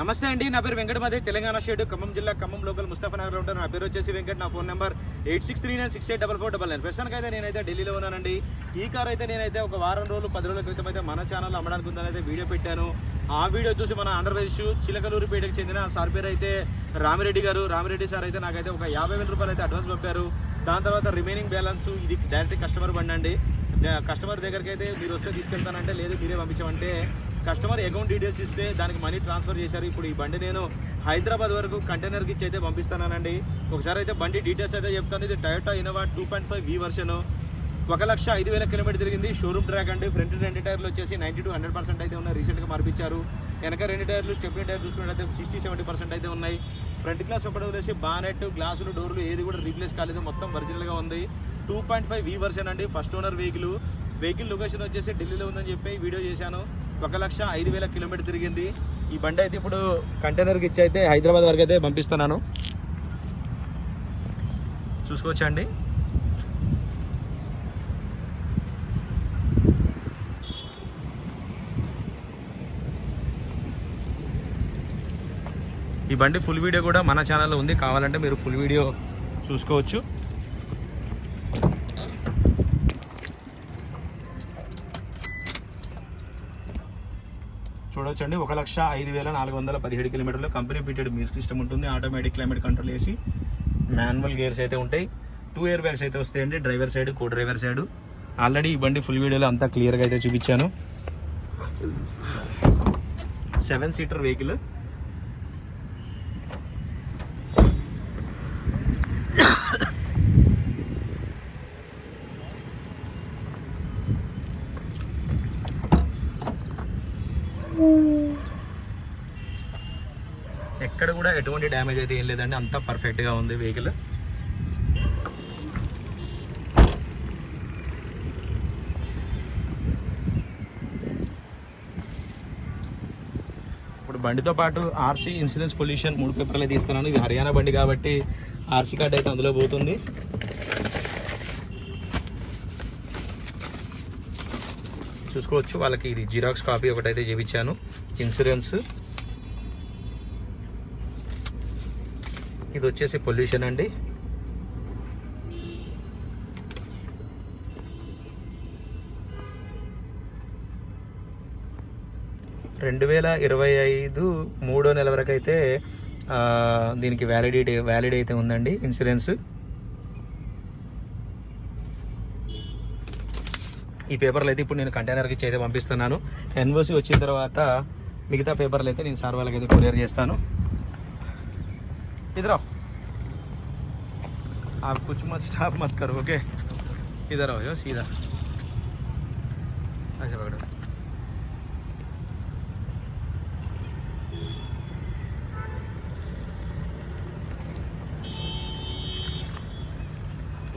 నమస్తే అండి నా పేరు వెంకటమది తెలంగాణ స్టేట్ ఖమ్మం జిల్లా ఖమ్మం లోకల్ ముస్తఫా నగర్ ఉంటాను. నా పేరు వచ్చేసి వెంకట్ నా phone number eight six three nine six eight double four double nine. ప్రస్తుతానికి అయితే నేనైతే ఢిల్లీలో ఉన్నానండి. ఈ కార్ అయితే నేనైతే ఒక వారం రోజులు పది రోజుల క్రితం అయితే మన ఛానల్ అమ్మడానికి ఉందని అయితే వీడియో పెట్టాను. ఆ వీడియో చూసి మన ఆంధ్రప్రదేశ్ చిలకలూరుపేటకు చెందిన సార్ పేరు అయితే రామిరెడ్డి గారు. రామిరెడ్డి సార్ అయితే నాకైతే ఒక యాభై వేల రూపాయలు అయితే అడ్వాన్స్ పంపారు. దాని తర్వాత రిమైనింగ్ బ్యాలెన్స్ ఇది డైరెక్ట్ కస్టమర్ బండి అండి కస్టమర్ దగ్గరికి అయితే మీరు వస్తే తీసుకెళ్తానంటే లేదు మీరే పంపించమంటే కస్టమర్ అకౌంట్ డీటెయిల్స్ ఇస్తే దానికి మనీ ట్రాన్స్ఫర్ చేశారు. ఇప్పుడు ఈ బండి నేను హైదరాబాద్ వరకు కంటైనర్కి ఇచ్చి అయితే పంపిస్తానండి ఒకసారి అయితే బండి డీటెయిల్స్ అయితే చెప్తాను. ఇది Toyota Innova two point five V version. ఒక లక్ష ఐదు వేల కిలోమీటర్ తిరిగింది. షోరూమ్ ట్రాక్ అండి. ఫ్రంట్ రెండు టైర్లు వచ్చేసి నైంటీ టు హండ్రెడ్ పర్సెంట్ అయితే ఉన్నాయి. రీసెంట్గా మార్పించారు వెనక రెండు టైర్లు స్టెప్నీ టైర్ చూసుకున్నట్టయితే సిక్స్టీ సెవెంటీ పర్సెంట్ అయితే ఉన్నాయి. ఫ్రంట్ గ్లాస్ ఒకటి వదిలేసి బానెట్ గ్లాసులు డోర్లు ఏది కూడా రీప్లేస్ కాలేదు. మొత్తం ఒరిజినల్గా ఉంది. Two point five V version అండి. First owner vehicle. Vehicle location వచ్చేసి ఢిల్లీలో ఉందని చెప్పి వీడియో చేశాను. ఒక లక్ష ఐదు వేల కిలోమీటర్ తిరిగింది. ఈ బండి అయితే ఇప్పుడు కంటైనర్కి ఇచ్చి అయితే హైదరాబాద్ వరకు అయితే పంపిస్తున్నాను. చూసుకోవచ్చండి. ఈ బండి ఫుల్ వీడియో కూడా మన ఛానల్లో ఉంది. కావాలంటే మీరు ఫుల్ వీడియో చూసుకోవచ్చు. చూడొచ్చండి. ఒక లక్ష ఐదు వేల నాలుగు వందల పదిహేడు కిలోమీటర్లు కంపెనీ ఫిటెడ్ మ్యూజిక్ సిస్టమ్ ఉంటుంది. ఆటోమేటిక్ క్లైమేట్ కంట్రోల్ వేసి మాన్యువల్ గేర్స్ అయితే ఉంటాయి. టూ ఇయర్ బ్యాగ్స్ అయితే వస్తాయండి. Driver side co driver side already ఈ బండి ఫుల్ వీడియోలో అంతా క్లియర్గా అయితే చూపించాను. సెవెన్ సీటర్ వెహికల్ ఎక్కడ కూడా ఎటువంటి డ్యామేజ్ అయితే ఏం లేదండి. అంతా పర్ఫెక్ట్గా ఉంది వెహికల్ ఇప్పుడు బండితో పాటు ఆర్సీ ఇన్సూరెన్స్ పొల్యూషన్ మూడు పేపర్లు అయితే ఇస్తున్నాను ఇది హర్యానా బండి కాబట్టి ఆర్సీ కార్డ్ అయితే అందులో పోతుంది. చూసుకోవచ్చు. వాళ్ళకి ఇది జిరాక్స్ కాపీ ఒకటైతే చేయించాను ఇన్సూరెన్స్ ఇది వచ్చేసి పొల్యూషన్ అండి. రెండు వేల ఇరవై ఐదు మూడో నెల వరకు అయితే దీనికి వ్యాలిడిటీ వ్యాలిడ్ అయితే ఉందండి. ఇన్సూరెన్స్ ఈ పేపర్లు అయితే ఇప్పుడు నేను కంటైనర్కి ఇచ్చి అయితే పంపిస్తున్నాను ఎన్ఓసి వచ్చిన తర్వాత మిగతా పేపర్లు అయితే నేను సార్ వాళ్ళకి అయితే కొరియర్ చేస్తాను इधर आओ आप कुछ मत स्टॉप मत करो ओके इधर आओ जो सीधा ऐसे पकड़ो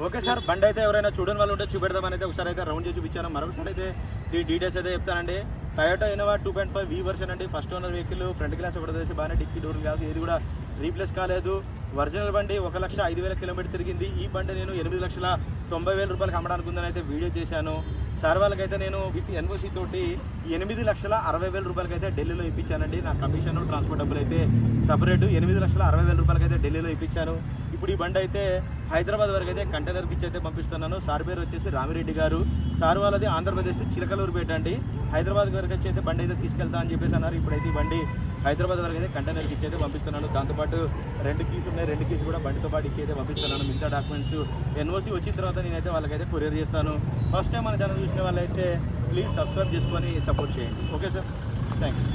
ఓకే సార్ బండి అయితే ఎవరైనా చూడని వాళ్ళు ఉంటే చూపెడదామని అయితే ఒకసారి అయితే రౌండ్ చేసి చూపించాను. మరొకసారి అయితే ఈ డీటెయిల్స్ అయితే చెప్తానండి. Toyota Innova two point five V version అండి. First owner vehicle front glass ఒకటి వేసి బాగానే డిక్కీ డోర్ గ్లాస్ ఏది కూడా రీప్లేస్ కాలేదు. ఒరిజినల్ బండి ఒక లక్ష ఐదు వేల కిలోమీటర్ తిరిగింది. ఈ బండి నేను ఎనిమిది లక్షల తొంభై వేల రూపాయలకు అమ్మడానికి ఉందని అయితే వీడియో చేశాను. సార్ వాళ్ళకైతే నేను విత్ ఎన్ఓసి తోటి ఎనిమిది లక్షల అరవై వేల రూపాయలకైతే ఢిల్లీలో ఇప్పించానండి. నా కమిషన్ ట్రాన్స్పోర్ట్ డబ్బులు అయితే సపరేట్. ఎనిమిది లక్షల అరవై వేల రూపాయలకైతే ఢిల్లీలో ఇప్పించాను. ఇప్పుడు ఈ బండి అయితే హైదరాబాద్ వరకు అయితే కంటైనర్ ఇచ్చి అయితే పంపిస్తున్నాను. సార్ పేరు వచ్చేసి రామిరెడ్డి గారు. సార్ వాళ్ళది ఆంధ్రప్రదేశ్ చిలకలూరుపేట అండి. హైదరాబాద్ వరకు వచ్చి అయితే బండి అయితే తీసుకెళ్తా అని చెప్పేసి అన్నారు. ఇప్పుడైతే ఈ బండి హైదరాబాద్ వరకు అయితే కంటైనర్కి ఇచ్చేది పంపిస్తున్నాను. దాంతోపాటు రెండు కీస్ ఉన్నాయి. రెండు కీస్ కూడా బండితో పాటు ఇచ్చి పంపిస్తున్నాను. మిగతా డాక్యుమెంట్స్ ఎన్ఓసి వచ్చిన తర్వాత నేనైతే వాళ్ళకైతే కొరియర్ చేస్తాను. ఫస్ట్ టైం మన ఛానల్ చూసిన వాళ్ళైతే ప్లీజ్ సబ్స్క్రైబ్ చేసుకొని సపోర్ట్ చేయండి. Okay sir? Thank you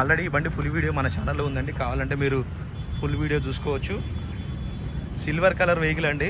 already ఈ బండి ఫుల్ వీడియో మన ఛానల్లో ఉందండి. కావాలంటే మీరు ఫుల్ వీడియో చూసుకోవచ్చు. సిల్వర్ కలర్ వెహికల్ అండి.